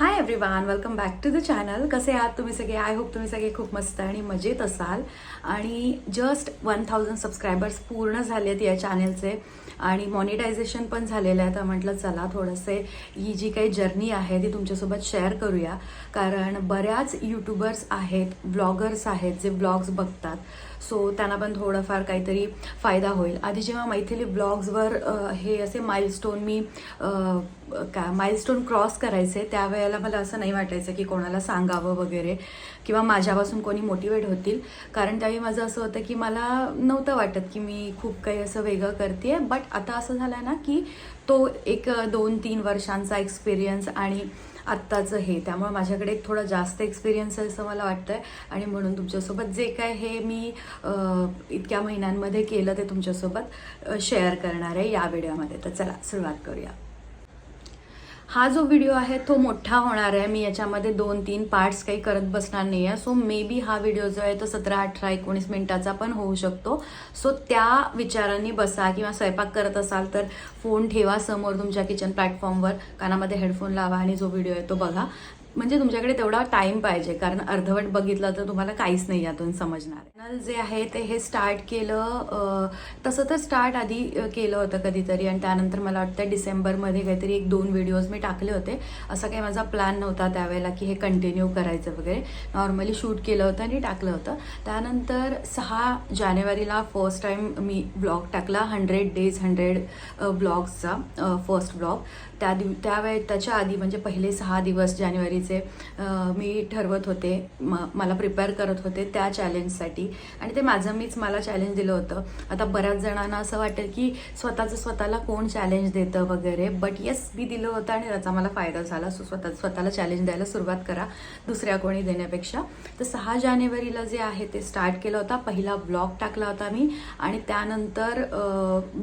Hi everyone welcome back to the channel कसे आहात तुम्ही सगळे? आय होप तुम्ही सगळे खूप मस्त आणि मजेत असाल. आणि जस्ट वन थाउजंड सबस्क्रायबर्स पूर्ण झाले आहेत या चॅनलचे आणि मॉनिटायझेशन पण झालेलं आहे. तर म्हटलं चला थोडंसे ही जी काही जर्नी आहे ती तुमच्यासोबत शेअर करूया. कारण बऱ्याच यूट्यूबर्स आहेत ब्लॉगर्स आहेत जे ब्लॉग्स बघतात. सो त्यांना पण थोडंफार काहीतरी फायदा होईल. आधी जेव्हा मैथिली ब्लॉग्सवर हे असे माइलस्टोन मी का काय माइलस्टोन क्रॉस करायचे त्यावेळेला मला असं नाही वाटायचं की कोणाला सांगावं वगैरे किंवा माझ्यापासून कोणी मोटिवेट होतील. कारण त्यावेळी माझं असं होतं की मला नव्हतं वाटत की मी खूप काही असं वेगळं करते बट आता असं झालं ना की तो एक दोन तीन वर्षांचा एक्सपिरियन्स आणि आत्ताचं हे. त्यामुळे माझ्याकडे एक थोडा जास्त एक्सपिरियन्स आहे असं मला वाटतं आहे आणि म्हणून तुमच्यासोबत जे काय हे मी इतक्या महिन्यांमध्ये केलं ते तुमच्यासोबत शेअर करणार आहे या व्हिडिओमध्ये. तर चला सुरुवात करूया. हा जो व्हिडिओ आहे तो मोठा होणार आहे. मी याच्यामध्ये दोन तीन पार्ट्स काही करत बसणार नाही आहे. सो मे बी हा व्हिडिओ जो आहे तो सतरा अठरा एकोणीस मिनिटाचा पण होऊ शकतो. सो त्या विचारांनी बसा किंवा स्वयंपाक करत असाल तर फोन ठेवा समोर तुमच्या किचन प्लॅटफॉर्मवर कानामध्ये हेडफोन लावा आणि जो व्हिडिओ आहे तो बघा. म्हणजे तुमच्याकडे तेवढा टाइम पाहिजे. कारण अर्धवट बघितलं तर तुम्हाला काहीच नाही यातून समजणार. चॅनल जे आहे ते हे स्टार्ट केलं तसं तर स्टार्ट आधी केलं होतं कधीतरी. आणि त्यानंतर मला वाटतं डिसेंबरमध्ये काहीतरी एक दोन व्हिडिओज मी टाकले होते. असा काही माझा प्लॅन नव्हता त्यावेळेला की हे कंटिन्यू करायचं वगैरे. नॉर्मली शूट केलं होतं आणि टाकलं होतं. त्यानंतर सहा जानेवारीला फर्स्ट टाईम मी ब्लॉग टाकला. हंड्रेड डेज हंड्रेड ब्लॉग्सचा फर्स्ट ब्लॉग त्या दिव त्यावेळे त्याच्या आधी म्हणजे पहिले सहा दिवस जानेवारी अं, मी ठरवत होते म मला प्रिपेअर करत होते त्या चॅलेंजसाठी आणि ते माझं मीच मला चॅलेंज दिलं होतं. आता बऱ्याच जणांना असं वाटेल की स्वतःचं स्वतःला कोण चॅलेंज देतं वगैरे. बट येस मी दिलं होतं आणि त्याचा मला फायदा झाला. सो स्वतः स्वतःला चॅलेंज द्यायला सुरुवात करा. दुसऱ्या कोणी देण्यापेक्षा. तर सहा जानेवारीला जे आहे ते स्टार्ट केलं होता. पहिला ब्लॉग टाकला होता मी. आणि त्यानंतर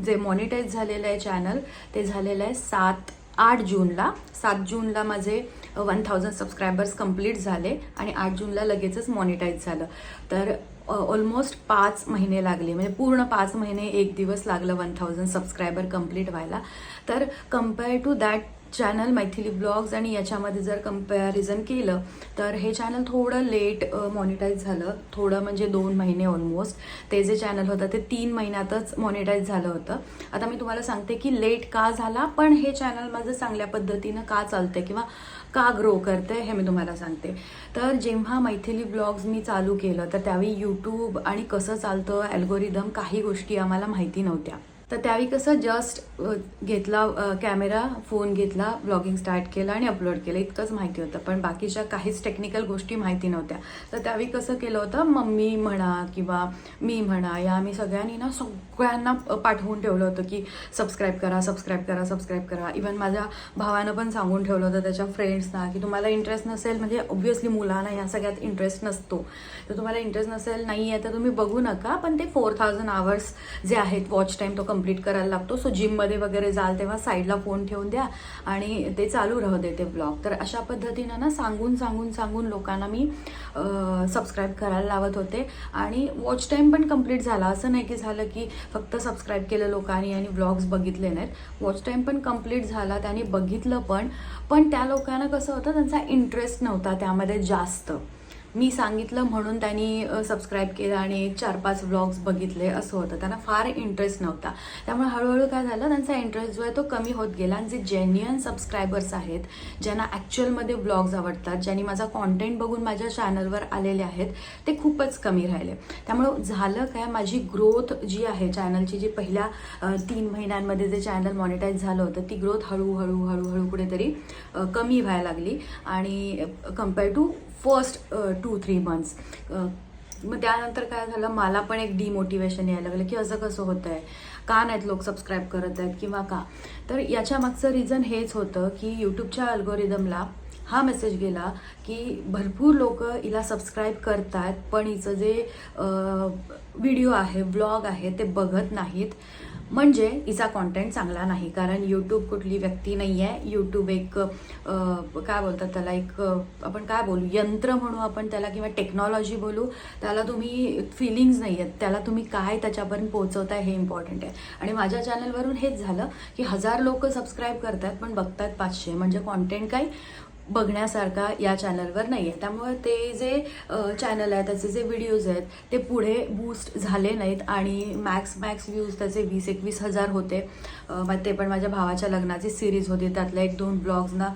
जे मॉनिटाईज झालेलं आहे चॅनल ते झालेलं आहे सात आठ जूनला. सात जूनला माझे वन थाउजंड सबस्क्रायबर्स कंप्लीट झाले आणि आठ जूनला लगेचच मॉनिटाईज झालं. तर ऑलमोस्ट पाच महिने लागले. म्हणजे पूर्ण पाच महिने एक दिवस लागलं वन थाउजंड सबस्क्रायबर कंप्लीट व्हायला. तर compare to that channel Maithili blogs आणि याच्यामध्ये जर कंपॅरिझन केलं तर हे चॅनल थोडं लेट मॉनिटाईज झालं. थोडं म्हणजे दोन महिने ऑलमोस्ट ते जे चॅनल होतं ते तीन महिन्यातच मॉनिटाईज झालं होतं. आता मी तुम्हाला सांगते की लेट का झाला पण हे चॅनल माझं चांगल्या पद्धतीनं का चालतं किंवा का ग्रो करते हे मी तुम्हाला सांगते. तर जेव्हा मैथिली ब्लॉग्स मी चालू केलं तर त्यावेळी यूट्यूब आणि कसं चालतं ॲल्गोरिदम काही गोष्टी आम्हाला माहिती नव्हत्या. तर त्यावेळी कसं जस्ट घेतला कॅमेरा फोन घेतला ब्लॉगिंग स्टार्ट केलं आणि अपलोड केलं. इतकंच माहिती होतं. पण बाकीच्या काहीच टेक्निकल गोष्टी माहिती नव्हत्या. तर त्यावेळी कसं केलं होतं मम्मी म्हणा किंवा मी म्हणा या आम्ही सगळ्यांनी ना सगळ्यांना पाठवून ठेवलं होतं की सबस्क्राईब करा सबस्क्राईब करा सबस्क्राईब करा. इवन माझ्या भावानं पण सांगून ठेवलं होतं त्याच्या फ्रेंड्सना की तुम्हाला इंटरेस्ट नसेल म्हणजे ऑब्व्हियसली मुलांना या सगळ्यात इंटरेस्ट नसतो. तर तुम्हाला इंटरेस्ट नसेल नाही आहे तर तुम्ही बघू नका. पण ते फोर थाउजंड आवर्स जे आहेत वॉच टाईम तो कंप्लीट करायला लागतो. सो जिममध्ये वगैरे जाल तेव्हा साईडला फोन ठेवून द्या आणि ते चालू राहू दे ते ब्लॉग तर अशा पद्धतीनं ना सांगून सांगून सांगून लोकांना मी सबस्क्राईब करायला लावत होते. आणि वॉच टाईम पण कंप्लीट झाला. असं नाही की झालं की फक्त सबस्क्राईब केलं लोकांनी आणि ब्लॉग्स बघितले नाहीत. वॉच टाईम पण कंप्लीट झाला त्यांनी बघितलं पण. पण त्या लोकांना कसं होतं त्यांचा इंटरेस्ट नव्हता त्यामध्ये जास्त. मी सांगितलं म्हणून त्यांनी सबस्क्राईब केलं आणि एक चार पाच व्लॉग्स बघितले असं होतं. त्यांना फार इंटरेस्ट नव्हता. त्यामुळे हळूहळू काय झालं त्यांचा इंटरेस्ट जो आहे तो कमी होत गेला आणि जे जेन्युअन सबस्क्रायबर्स आहेत ज्यांना ॲक्च्युअलमध्ये व्लॉग्स आवडतात ज्यांनी माझा कॉन्टेंट बघून माझ्या चॅनलवर आलेले आहेत ते खूपच कमी राहिले. त्यामुळं झालं काय माझी ग्रोथ जी आहे चॅनलची जी पहिल्या तीन महिन्यांमध्ये जे चॅनल मॉनिटाईज झालं होतं ती ग्रोथ हळूहळू हळूहळू कुठेतरी कमी व्हायला लागली. आणि compare to first two three months मग त्यानंतर काय झालं मला पण एक डिमोटिवेशन यायला लागलं की असं कसं होतं आहे का नाहीत लोक सबस्क्राईब करत आहेत किंवा का? तर याच्या मागचं रिझन हेच होतं की यूट्यूबच्या अल्गोरिदमला हा मेसेज गेला की भरपूर लोक हिला सबस्क्राईब करतात पण हिचं जे uh, व्हिडिओ आहे ब्लॉग आहे ते बघत नाहीत. म्हणजे हिचा कॉन्टेंट चांगला नाही. कारण यूट्यूब कुठली व्यक्ती नाही आहे यूट्यूब एक काय बोलतात त्याला? एक आपण काय बोलू? यंत्र म्हणू आपण त्याला किंवा टेक्नॉलॉजी बोलू त्याला तुम्ही फिलिंग्ज नाही आहेत त्याला तुम्ही काय त्याच्यापर्यंत पोहोचवताय हे इम्पॉर्टंट आहे. आणि माझ्या चॅनलवरून हेच झालं की हजार लोक सबस्क्राईब करतात पण बघतात पाचशे. म्हणजे कॉन्टेंट काही बघण्यासारखा या चॅनलवर नाही आहे त्यामुळे ते जे चॅनल आहे त्याचे जे व्हिडिओज आहेत ते पुढे बूस्ट झाले नाहीत आणि मॅक्स मॅक्स व्ह्यूज त्याचे वीस एकवीस हजार होते. मग ते पण माझ्या भावाच्या लग्नाची सिरीज होती. त्यातल्या एक दोन ब्लॉग्सना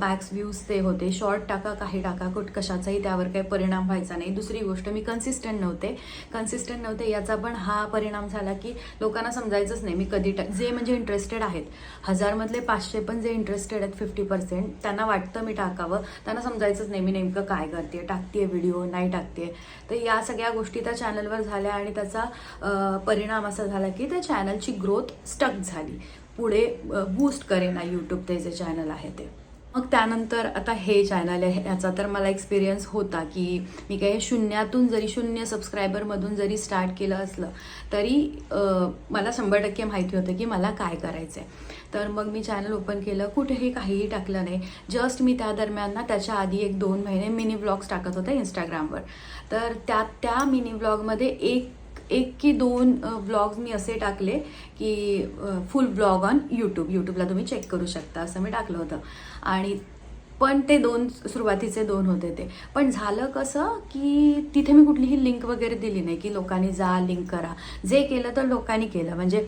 मॅक्स व्ह्यूज ते होते. शॉर्ट टाका काही टाका कुठ कशाचाही त्यावर काही परिणाम व्हायचा नाही. दुसरी गोष्ट मी कन्सिस्टंट नव्हते. कन्सिस्टंट नव्हते याचा पण हा परिणाम झाला की लोकांना समजायचंच नाही. मी कधी टा जे म्हणजे इंटरेस्टेड आहेत हजारमधले पाचशे पण जे इंटरेस्टेड आहेत फिफ्टी पर्सेंट त्यांना वाटतं मी टाकावं. त्यांना समजायचंच नाही मी नेमकं काय करते टाकते व्हिडिओ नाही टाकते तर या सगळ्या गोष्टी त्या चॅनलवर झाल्या आणि त्याचा परिणाम असा झाला की त्या चॅनलची ग्रोथ स्टक झाली. पुढे बूस्ट करेना यूट्यूब ते जे चॅनल आहे ते. मग त्यानंतर आता हे चॅनल आहे याचा तर मला एक्सपिरियन्स होता की मी काही शून्यातून जरी शून्य सबस्क्रायबरमधून जरी स्टार्ट केलं असलं तरी मला शंभर टक्के माहिती होतं की मला काय करायचं आहे तर मग मी चॅनल ओपन केलं. कुठेही काहीही टाकलं नाही. जस्ट मी त्या दरम्यान ना त्याच्या आधी एक दोन महिने मिनी ब्लॉग्स टाकत होते इंस्टाग्रामवर तर त्या त्या मिनी ब्लॉगमध्ये एक एक की दोन ब्लॉग्स मी असे टाकले की फुल ब्लॉग ऑन यूट्यूब यूट्यूबला तुम्ही चेक करू शकता. असं मी टाकलं होतं. आणि पण ते दोन सुरुवातीचे दोन होते ते. पण झालं कसं की तिथे मी कुठलीही लिंक वगैरे दिली नाही की लोकांनी जा लिंक करा. जे केलं तर लोकांनी केलं. म्हणजे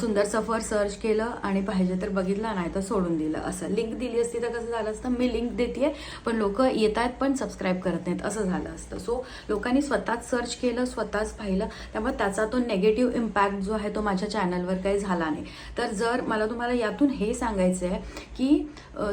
सुंदर सफर सर्च केलं आणि पाहिजे तर बघितलं नाही तर सोडून दिलं. असं लिंक दिली असती तर कसं झालं असतं मी लिंक देते पण लोक येत आहेत पण सबस्क्राईब करत नाहीत. असं झालं असतं. सो लोकांनी स्वतःच सर्च केलं स्वतःच पाहिलं. त्यामुळे त्याचा तो नेगेटिव्ह इम्पॅक्ट जो आहे तो माझ्या चॅनलवर काही झाला नाही. तर जर मला तुम्हाला यातून हे सांगायचं आहे की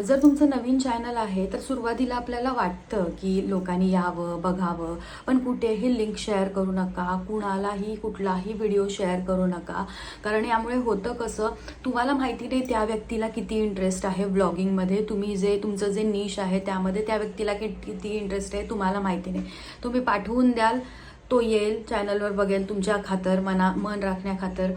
जर तुमचं नवीन चॅनल आहे तर सुरुवातीला आपल्याला वाटतं की लोकांनी यावं बघावं पण कुठेही लिंक शेअर करू नका कुणालाही कुठलाही व्हिडिओ शेअर करू नका. कारण यामुळे होतं कसं तुम्हाला माहिती नाही त्या व्यक्तीला किती इंटरेस्ट आहे ब्लॉगिंगमध्ये तुम्ही जे तुमचं जे निश आहे त्यामध्ये त्या व्यक्तीला किती इंटरेस्ट आहे तुम्हाला माहिती नाही. तुम्ही पाठवून द्याल तो येईल चॅनलवर बघेल तुमच्या खातर मना मन राखण्याखातर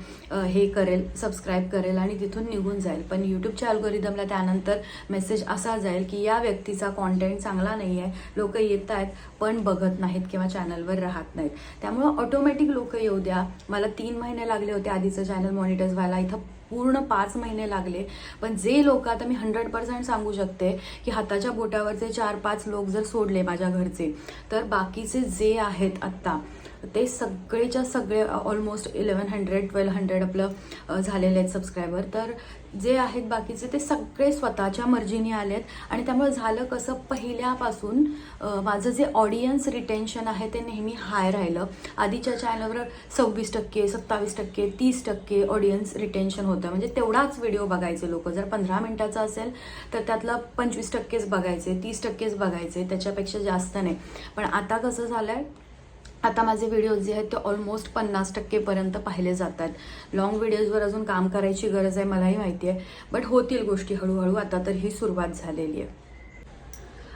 हे करेल सबस्क्राईब करेल आणि तिथून निघून जाईल. पण यूट्यूबच्या अल्गोरिदमला त्यानंतर मेसेज असा जाईल की या व्यक्तीचा कॉन्टेंट चांगला नाही आहे लोक येत आहेत पण बघत नाहीत किंवा चॅनलवर राहत नाहीत. त्यामुळं ऑटोमॅटिक लोक येऊ द्या. मला तीन महिने लागले होते आधीचं चॅनल मॉनिटर्स व्हायला. इथं पूर्ण पाच महिने लागले. पण जे लोक आता मी हंड्रेड पर्सेंट सांगू शकते की हाताच्या बोटावरचे चार पाच लोक जर सोडले माझ्या घरचे तर बाकीचे जे आहेत आत्ता ते सगळेच्या सगळे almost eleven hundred twelve hundred आपलं झालेले आहेत सबस्क्रायबर तर जे आहेत बाकीचे ते सगळे स्वतःच्या मर्जीने आलेत. आणि त्यामुळे झालं कसं पहिल्यापासून माझं जे ऑडियन्स रिटेन्शन आहे ते नेहमी हाय राहिलं. आधीच्या चॅनलवर सव्वीस टक्के सत्तावीस टक्के तीस टक्के ऑडियन्स रिटेन्शन होतं. म्हणजे तेवढाच व्हिडिओ बघायचे लोक. जर पंधरा मिनिटाचा असेल तर त्यातलं पंचवीस टक्केच बघायचे तीस टक्केच बघायचे त्याच्यापेक्षा जास्त नाही. पण आता कसं झालं आहे आता माझे व्हिडिओज जे आहेत ते ऑलमोस्ट पन्नास टक्केपर्यंत पाहिले जातात. लॉंग व्हिडिओजवर अजून काम करायची गरज आहे मलाही माहिती आहे. बट होतील गोष्टी हळूहळू आता तर ही सुरुवात झालेली आहे.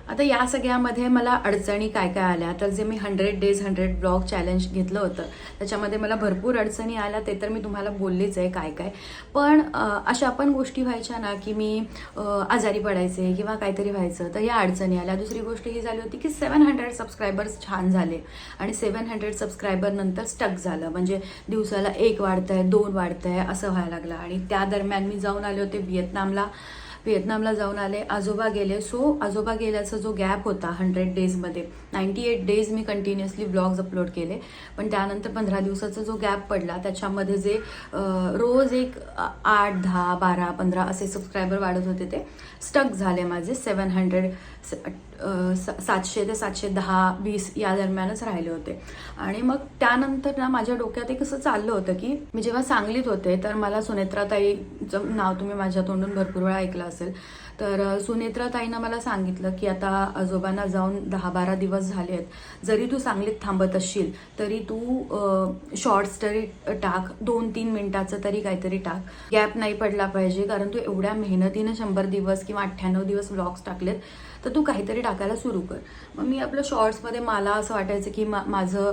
आता या सगळ्यामध्ये मला अडचणी काय काय आल्या? तर जे मी hundred days hundred blog challenge घेतलं होतं त्याच्यामध्ये मला भरपूर अडचणी आल्या ते तर मी तुम्हाला बोललीच आहे काय काय. पण अशा पण गोष्टी व्हायच्या ना की मी आजारी पडायचे किंवा काहीतरी व्हायचं तर या अडचणी आल्या. दुसरी गोष्ट ही झाली होती की सेवन हंड्रेड सबस्क्रायबर्स छान झाले आणि सेवन हंड्रेड सबस्क्रायबर नंतर स्टक झालं. म्हणजे दिवसाला एक वाढतंय दोन वाढतंय असं व्हायला लागलं. आणि त्या दरम्यान मी जाऊन आले होते व्हिएतनामला व्हिएतनामला जाऊन आले आजोबा गेले. सो आजोबा गेल्याचा जो गॅप होता हंड्रेड डेजमध्ये नाईन्टी एट डेज मी कंटिन्युअसली ब्लॉग्स अपलोड केले. पण त्यानंतर पंधरा दिवसाचा जो गॅप पडला त्याच्यामध्ये जे रोज एक आठ दहा बारा पंधरा असे सबस्क्रायबर वाढत होते ते स्टक झाले माझे. सेवन हंड्रेड सातशे ते सातशे दहा वीस या दरम्यानच राहिले होते. आणि मग त्यानंतर ना माझ्या डोक्यात एक असं चाललं होतं की मी जेव्हा सांगलीत होते तर मला सुनेत्राताईचं नाव तुम्ही माझ्या तोंडून भरपूर वेळा ऐकलं असेल. तर सुनेत्रा ताईनं मला सांगितलं की आता आजोबांना जाऊन दहा बारा दिवस झाले आहेत. जरी तू सांगलीत थांबत असशील तरी तू शॉर्ट्स तरी टाक दोन तीन मिनिटाचं तरी काहीतरी टाक. गॅप नाही पडला पाहिजे कारण तू एवढ्या मेहनतीनं शंभर दिवस किंवा अठ्ठ्याण्णव दिवस व्लॉग्स टाकलेत तर तू काहीतरी टाकायला सुरू कर. मग मी आपलं शॉर्ट्समध्ये मला असं वाटायचं की मा माझं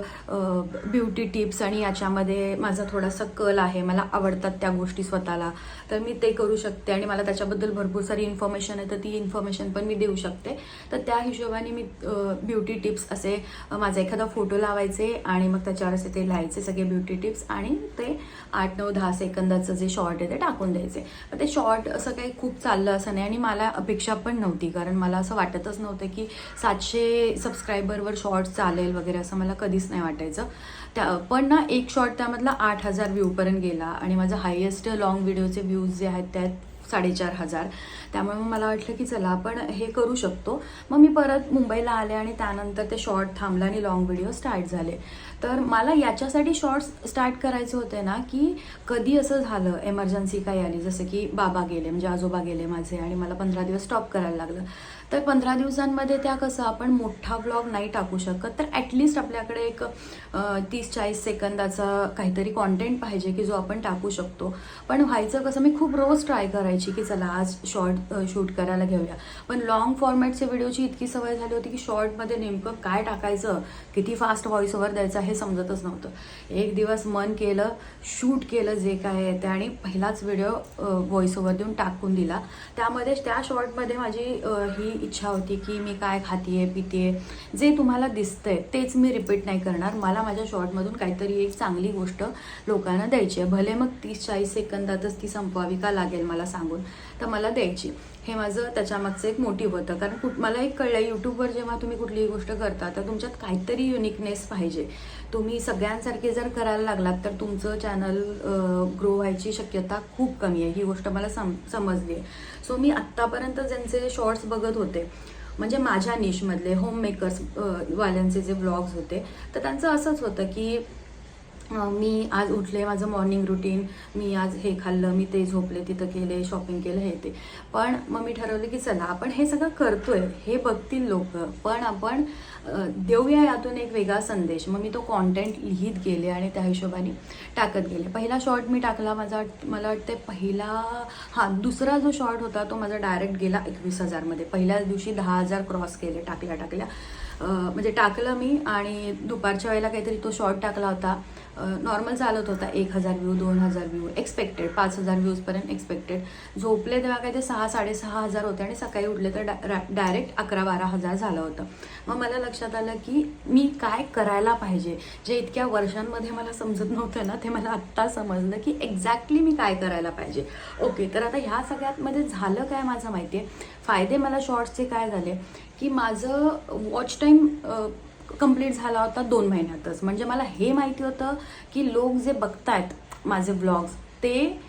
ब्युटी टिप्स आणि याच्यामध्ये माझा थोडासा कल आहे मला आवडतात त्या गोष्टी स्वतःला. तर मी ते करू शकते आणि मला त्याच्याबद्दल भरपूर सारी इन्फॉर्मेशन आहे तर ती इन्फॉर्मेशन पण मी देऊ शकते. तर त्या हिशोबाने मी ब्युटी टिप्स असे माझा एखादा फोटो लावायचे आणि मग त्याच्यावर असे ते लिहायचे सगळे ब्युटी टिप्स आणि ते आठ नऊ दहा सेकंदाचं जे शॉर्ट आहे ते टाकून द्यायचे. मग ते शॉर्ट असं काही खूप चाललं असं नाही आणि मला अपेक्षा पण नव्हती कारण मला असं वाटतच नव्हतं की सातशे सबस्क्रायबरवर शॉर्ट चालेल वगैरे असं मला कधीच नाही वाटायचं. त्या पण ना एक शॉर्ट त्यामधला आठ हजार व्ह्यूपर्यंत गेला आणि माझं हायेस्ट लॉंग व्हिडिओचे व्ह्यूज जे आहेत त्यात साडेचार हजार. त्यामुळे मग मला वाटलं की चला आपण हे करू शकतो. मग मी परत मुंबईला आले आणि त्यानंतर ते शॉर्ट थांबला आणि लॉंग व्हिडिओ स्टार्ट झाले. तर मला याच्यासाठी शॉर्ट्स स्टार्ट करायचे होते ना की कधी असं झालं एमर्जन्सी काही आली जसं की बाबा गेले म्हणजे आजोबा गेले माझे आणि मला पंधरा दिवस स्टॉप करायला लागलं. तर पंधरा दिवसांमध्ये त्या कसं आपण मोठा व्लॉग नाही टाकू शकत. तर ॲटलिस्ट आपल्याकडे एक तीस चाळीस सेकंदाचा काहीतरी कॉन्टेंट पाहिजे की जो आपण टाकू शकतो. पण व्हायचं कसं मी खूप रोज ट्राय करायची की चला आज शॉर्ट शूट करायला घेऊया. पण लॉंग फॉर्मॅटच्या व्हिडिओची इतकी सवय झाली होती की शॉर्टमध्ये नेमकं काय टाकायचं किती फास्ट व्हॉइस ओव्हर द्यायचा हे समजतच नव्हतं. एक दिवस मन केलं शूट केलं जे काय आहे ते आणि पहिलाच व्हिडिओ व्हॉइस ओव्हर देऊन टाकून दिला. त्यामध्ये त्या शॉर्टमध्ये माझी ही इच्छा होती की मी काय खातीये पितीये जे तुम्हाला दिसतंय तेच मी रिपीट नाही करणार. मला माझ्या शॉर्टमधून काहीतरी एक चांगली गोष्ट लोकांना द्यायची आहे. भले मग तीस चाळीस सेकंदातच ती संपवावी का लागेल मला सांगून तर मला द्यायची. हे माझं त्याच्यामागचं एक मोटिव्ह होतं. कारण कुठ मला एक कळलं यूट्यूबवर जेव्हा तुम्ही कुठलीही गोष्ट करता तर तुमच्यात काहीतरी युनिकनेस पाहिजे. तुम्ही सगळ्यांसारखे जर करायला लागलात तर तुमचं चॅनल ग्रो व्हायची शक्यता खूप कमी आहे. ही गोष्ट मला सम समजली आहे सो मी आत्तापर्यंत ज्यांचे शॉर्ट्स बघत होते म्हणजे माझ्या निशमधले होम मेकर्स वाल्यांचे जे ब्लॉग्स होते तर त्यांचं असंच होतं की मी आज उठले माझं मॉर्निंग रुटीन मी आज हे खाल्लं मी ते झोपले तिथं केले शॉपिंग केलं हे ते. पण मग मी ठरवलं की चला आपण हे सगळं करतोय हे बघतील लोक. पण आपण देऊया यातून एक वेगळा संदेश. मग मी तो कॉन्टेंट लिहित गेले आणि त्या हिशोबाने टाकत गेले. पहिला शॉर्ट मी टाकला माझा मला वाटते पहिला हां दुसरा जो शॉर्ट होता तो माझा डायरेक्ट गेला एकवीस हजारमध्ये. पहिल्याच दिवशी दहा हजार क्रॉस केले टाकल्या टाकल्या. म्हणजे टाकलं मी आणि दुपारच्या वेळेला काहीतरी तो शॉर्ट टाकला होता. नॉर्मल चालत होता. एक हजार व्ह्यू दोन हजार व्ह्यू एक्सपेक्टेड पाच हजार व्ह्यूजपर्यंत एक्सपेक्टेड झोपले तेव्हा काय ते सहा साडेसहा हजार होते आणि सकाळी उठले तर डायरेक्ट अकरा बारा हजार झालं होतं. मग मला लक्षात आलं की मी काय करायला पाहिजे? जे इतक्या वर्षांमध्ये मला समजत नव्हतं ना ते मला आत्ता समजलं की एक्झॅक्टली मी काय करायला पाहिजे. ओके तर आता ह्या सगळ्यातमध्ये झालं काय माझं माहिती आहे फायदे मला शॉर्ट्सचे काय झाले? की माझं वॉच टाईम कंप्लीट झाला होता दोन महिन्यातच. म्हणजे मला हे माहिती होतं की लोक जे बघतायत माझे व्लॉग्स ते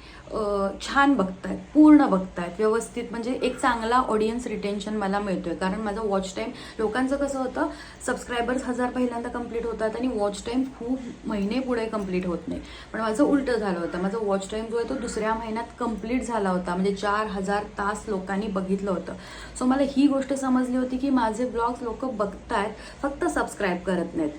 छान बघतायत पूर्ण बघतायत व्यवस्थित. म्हणजे एक चांगला ऑडियन्स रिटेन्शन मला मिळतोय. कारण माझं वॉच टाईम लोकांचं कसं होतं सबस्क्रायबर्स हजार पहिल्यांदा कंप्लीट होतात आणि वॉच टाईम खूप महिने पुढे कंप्लीट होत नाही. पण माझं उलटं झालं होतं. माझं वॉच टाईम जो आहे तो दुसऱ्या महिन्यात कंप्लीट झाला होता. म्हणजे चार हजार तास लोकांनी बघितलं होतं. सो मला ही गोष्ट समजली होती की माझे ब्लॉग्स लोक बघतायत फक्त सबस्क्राईब करत नाहीत.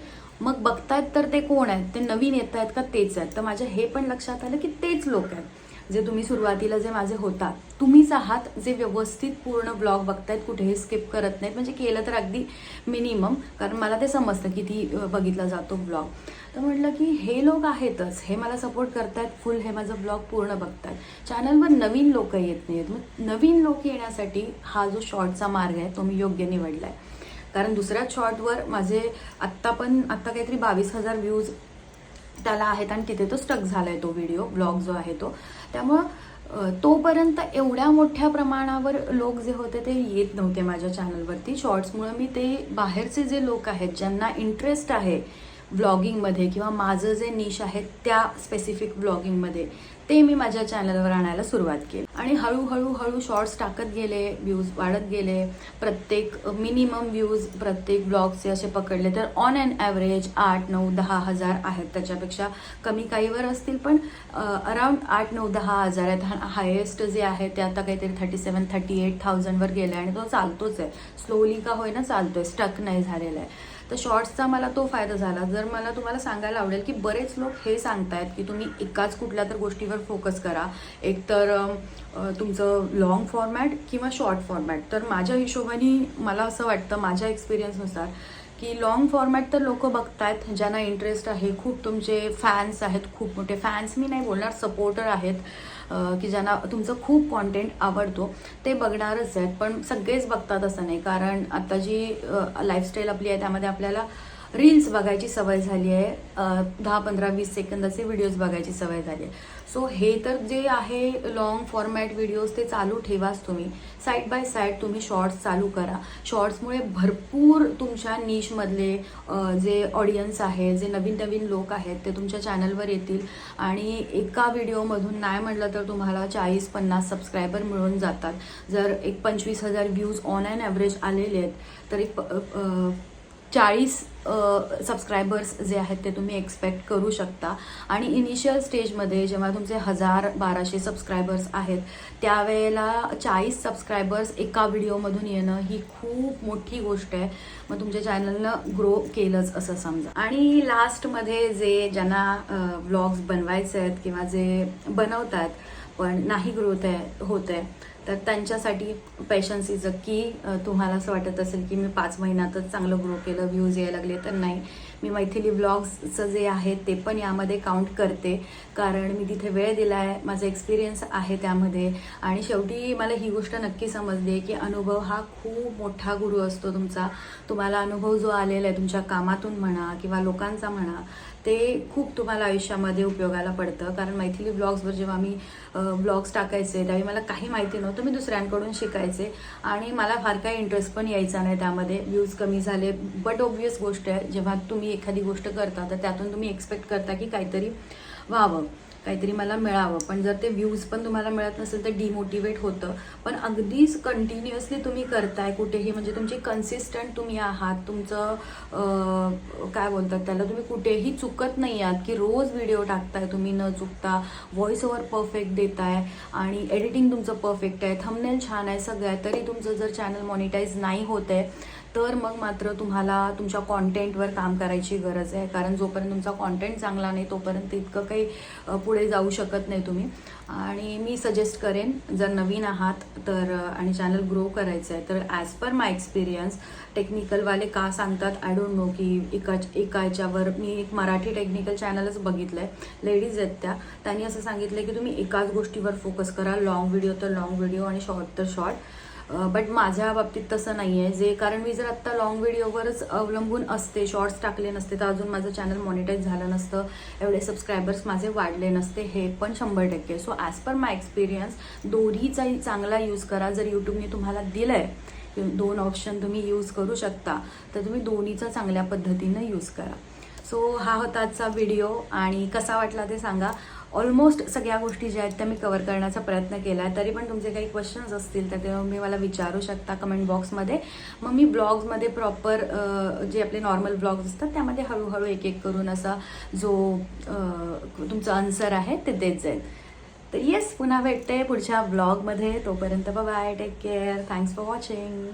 मग बघतायत तर ते कोण आहेत? ते नवीन येत आहेत का तेच आहेत? तर माझ्या हे पण लक्षात आलं की तेच लोक आहेत. जे तुम्ही सुरुवातीला जे माझे होतात तुम्हीच आहात जे व्यवस्थित पूर्ण ब्लॉग बघतायत कुठेही स्किप करत नाहीत. म्हणजे केलं तर अगदी मिनिमम कारण मला ते समजतं किती बघितला जातो ब्लॉग. तर म्हटलं की हे लोक आहेतच हे मला सपोर्ट करतायत फुल हे माझं ब्लॉग पूर्ण बघतात चॅनलवर नवीन लोक येत नाहीत. मग नवीन लोक येण्यासाठी हा जो शॉर्टचा मार्ग आहे तो मी योग्य निवडला आहे कारण दुसऱ्या शॉर्टवर माझे आत्ता पण आत्ता काहीतरी बावीस हजार व्ह्यूज त्याला आहेत आणि तिथे तो स्टक झालाय तो व्हिडिओ ब्लॉग जो आहे तो. त्यामुळं तोपर्यंत एवढ्या मोठ्या प्रमाणावर लोक जे होते ते येत नव्हते माझ्या चॅनलवरती शॉर्ट्समुळे मी ते बाहेरचे जे लोक आहेत ज्यांना इंटरेस्ट आहे ब्लॉगिंगमध्ये किंवा माझं जे निश आहे त्या स्पेसिफिक ब्लॉगिंगमध्ये ते मी माझ्या चॅनलवर आणायला सुरुवात केली. आणि हळूहळू हळू शॉर्ट्स टाकत गेले व्ह्यूज वाढत गेले. प्रत्येक मिनिमम व्ह्यूज प्रत्येक ब्लॉगचे असे पकडले. तर ऑन अँड ॲव्हरेज आठ नऊ दहा हजार आहेत. त्याच्यापेक्षा कमी काहीवर असतील पण अराउंड आठ नऊ दहा हजार आहेत. हायेस्ट जे आहे ते आता काहीतरी थर्टी सेवन थर्टी एट थाउजंडवर गेलं आहे आणि तो चालतोच आहे. स्लोली का होईना चालतोय. स्टक नाही झालेला आहे. तर शॉर्ट्सचा मला तो फायदा झाला. जर मला तुम्हाला सांगायला आवडेल की बरेच लोक हे सांगतायत की तुम्ही एकाच कुठल्या तर गोष्टीवर फोकस करा. एक तर तुमचं लॉंग फॉर्मॅट किंवा शॉर्ट फॉर्मॅट तर माझ्या हिशोबाने मला असं वाटतं माझ्या एक्सपिरियन्सनुसार की लॉंग फॉर्मॅट तर लोक बघतायत ज्यांना इंटरेस्ट आहे. खूप तुमचे फॅन्स आहेत खूप मोठे फॅन्स मी नाही बोलणार सपोर्टर आहेत की ज्यांना तुमचं खूप कॉन्टेंट आवडतो. ते बघणारच आहेत पण सगळेच बघतात असं नाही. कारण आता जी लाईफस्टाईल आपली आहे त्यामध्ये आपल्याला रील्स बघायची सवय झाली आहे. दहा पंधरा वीस सेकंदाचे व्हिडिओज बघायची सवय झाली आहे. सो हे तर जे आहे लॉंग फॉर्मॅट व्हिडिओज ते चालू ठेवाच तुम्ही. साईड बाय साईड तुम्ही शॉर्ट्स चालू करा. शॉर्ट्समुळे भरपूर तुमच्या निशमधले जे ऑडियन्स आहे जे नवीन नवीन लोक आहेत ते तुमच्या चॅनलवर येतील. आणि एका व्हिडिओमधून नाही म्हटलं तर तुम्हाला चाळीस पन्नास सबस्क्रायबर मिळून जातात. जर एक पंचवीस हजार व्ह्यूज ऑन अँड ॲव्हरेज आलेले आहेत तर एक प- चाळीस सबस्क्रायबर्स जे आहेत ते तुम्ही एक्सपेक्ट करू शकता. आणि इनिशियल स्टेजमध्ये जेव्हा तुमचे हजार बाराशे सबस्क्रायबर्स आहेत त्यावेळेला चाळीस सबस्क्रायबर्स एका व्हिडिओमधून येणं ही खूप मोठी गोष्ट आहे. मग तुमच्या चॅनलनं ग्रो केलंच असं समजा. आणि लास्टमध्ये जे ज्यांना व्लॉग्स बनवायचे आहेत किंवा जे बनवतात पण नाही ग्रोथ आहे होत आहे तर त्यांच्यासाठी पॅशन्स इज अ की तुम्हाला असं वाटत असेल की मी पाच महिन्यातच चांगलं ग्रो केलं व्ह्यूज यायला लागले तर नाही. मी मैथिली ब्लॉग्सचं जे आहे ते पण यामध्ये काउंट करते. कारण मी तिथे वेळ दिला आहे माझा एक्सपिरियन्स आहे त्यामध्ये. आणि शेवटी मला ही गोष्ट नक्की समजली आहे की अनुभव हा खूप मोठा गुरु असतो तुमचा. तुम्हाला अनुभव जो आलेला आहे तुमच्या कामातून म्हणा किंवा लोकांचा म्हणा ते खूप तुम्हाला आयुष्यामध्ये उपयोगाला पडतं. कारण मैथिली ब्लॉग्सवर जेव्हा मी ब्लॉग्स टाकायचे त्यावेळी मला काही माहिती नव्हतं. मी दुसऱ्यांकडून शिकायचे. आणि मला फार काही इंटरेस्ट पण यायचा नाही त्यामध्ये. व्ह्यूज कमी झाले. बट ऑब्वियस गोष्ट आहे जेव्हा तुम्ही एखादी गोष्ट करता तर त्यातून तुम्ही एक्सपेक्ट करता की काहीतरी व्हावं. काहीतरी मला मिळावं. पण जर ते व्ह्यूज पण तुम्हाला मिळत नसेल तर डिमोटिवेट होतं. पण अगदीच कंटिन्युअसली तुम्ही करताय कुठेही म्हणजे तुमची कन्सिस्टंट तुम्ही आहात तुमचं काय बोलतात त्याला तुम्ही कुठेही चुकत नाही आहात की रोज व्हिडिओ टाकताय तुम्ही न चुकता व्हॉइस ओव्हर परफेक्ट देताय आणि एडिटिंग तुमचं परफेक्ट आहे थंबनेल छान आहे सगळं आहे तरी तुमचं जर चॅनल मॉनिटाईज नाही होत आहे तर मग मात्र तुम्हाला तुमच्या कॉन्टेंटवर काम करायची गरज आहे. कारण जोपर्यंत तुमचा कॉन्टेंट चांगला नाही तोपर्यंत इतकं काही पुढे जाऊ शकत नाही तुम्ही. आणि मी सजेस्ट करेन जर नवीन आहात तर आणि चॅनल ग्रो करायचं आहे तर ॲज पर माय एक्सपिरियन्स टेक्निकलवाले का सांगतात आय डोंट नो की एका एका याच्यावर मी एक मराठी टेक्निकल चॅनलच बघितलं आहे लेडीज आहेत त्या. त्यांनी असं सांगितलं की तुम्ही एकाच गोष्टीवर फोकस करा. लाँग व्हिडिओ तर लाँग व्हिडिओ आणि शॉर्ट तर शॉर्ट बट माझ्या बाबतीत तसं नाही आहे जे कारण मी जर आत्ता लॉंग व्हिडिओवरच अवलंबून असते शॉर्ट्स टाकले नसते तर अजून माझं चॅनल मॉनिटाईज झालं नसतं एवढे सबस्क्रायबर्स माझे वाढले नसते हे पण शंभर टक्के. So as per my experience दोन्हीचाही चांगला यूज करा. जर यूट्यूबने तुम्हाला दिलं आहे दोन ऑप्शन तुम्ही यूज करू शकता तर तुम्ही दोन्हीचा चांगल्या पद्धतीनं यूज करा. सो हा होता आजचा व्हिडिओ आणि कसा वाटला ते सांगा. ऑलमोस्ट सगळ्या गोष्टी ज्या आहेत त्या मी कवर करण्याचा प्रयत्न केला आहे तरी पण तुमचे काही क्वेश्चन्स असतील तर ते तुम्ही मला विचारू शकता कमेंट बॉक्समध्ये मग मी ब्लॉग्समध्ये प्रॉपर जे आपले नॉर्मल ब्लॉग्स असतात त्यामध्ये हळूहळू एक एक करून असा जो तुमचा आन्सर आहे ते देत जाईल तर येस पुन्हा भेटते पुढच्या ब्लॉगमध्ये तोपर्यंत bye take care thanks for watching